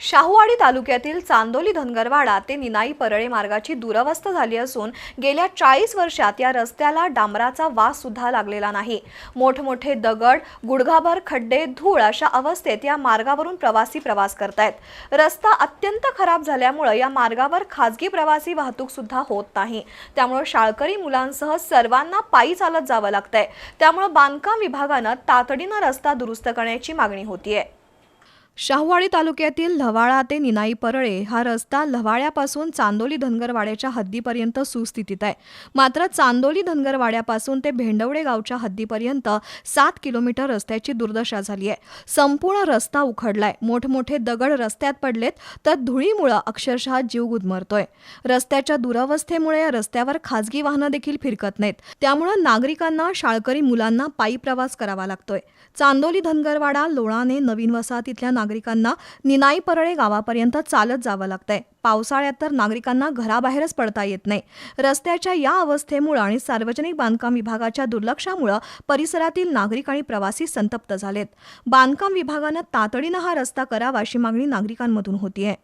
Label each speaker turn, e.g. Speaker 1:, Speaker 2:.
Speaker 1: शाहूवाडी तालुक्यातील चांदोली धनगरवाडा ते निनाई परळे मार्गाची दुरवस्था झाली असून गेल्या चाळीस वर्षात या रस्त्याला डांबराचा वास सुद्धा लागलेला नाही. मोठमोठे दगड गुडघाभर खड्डे धूळ अशा अवस्थेत या मार्गावरून प्रवासी प्रवास करतायत. रस्ता अत्यंत खराब झाल्यामुळे या मार्गावर खाजगी प्रवासी वाहतूक सुद्धा होत नाही. त्यामुळे शाळकरी मुलांसह सर्वांना पायी चालत जावं लागतंय. त्यामुळे बांधकाम विभागानं तातडीनं रस्ता दुरुस्त करण्याची मागणी होतीये. शाहूवाडी तालुक्यातील लव्हाळा ते निनाई परळे हा रस्ता लव्हाळ्यापासून चांदोली धनगरवाड्याच्या हद्दीपर्यंत सुस्थितीत आहे. मात्र चांदोली धनगरवाड्यापासून ते भेंडवडे गावच्या हद्दीपर्यंत सात किलोमीटर रस्त्याची दुर्दशा झाली आहे. संपूर्ण रस्ता उखडलाय. मोठमोठे दगड रस्त्यात पडलेत तर धुळीमुळं अक्षरशः जीव गुदमरतोय. रस्त्याच्या दुरावस्थेमुळे या रस्त्यावर खाजगी वाहनं देखील फिरकत नाहीत. त्यामुळं नागरिकांना शाळकरी मुलांना पायी प्रवास करावा लागतोय. चांदोली धनगरवाडा लोणाने नवीन वसाहतीतल्या नागरिकांना निनाई परळे गावापर्यंत चालत जावं लागतंय. पावसाळ्यात तर नागरिकांना घराबाहेरच पडता येत नाही. रस्त्याच्या या अवस्थेमुळे आणि सार्वजनिक बांधकाम विभागाच्या दुर्लक्षामुळे परिसरातील नागरिक आणि प्रवासी संतप्त झालेत. बांधकाम विभागानं तातडीनं हा रस्ता करावा अशी मागणी नागरिकांमधून होतीये.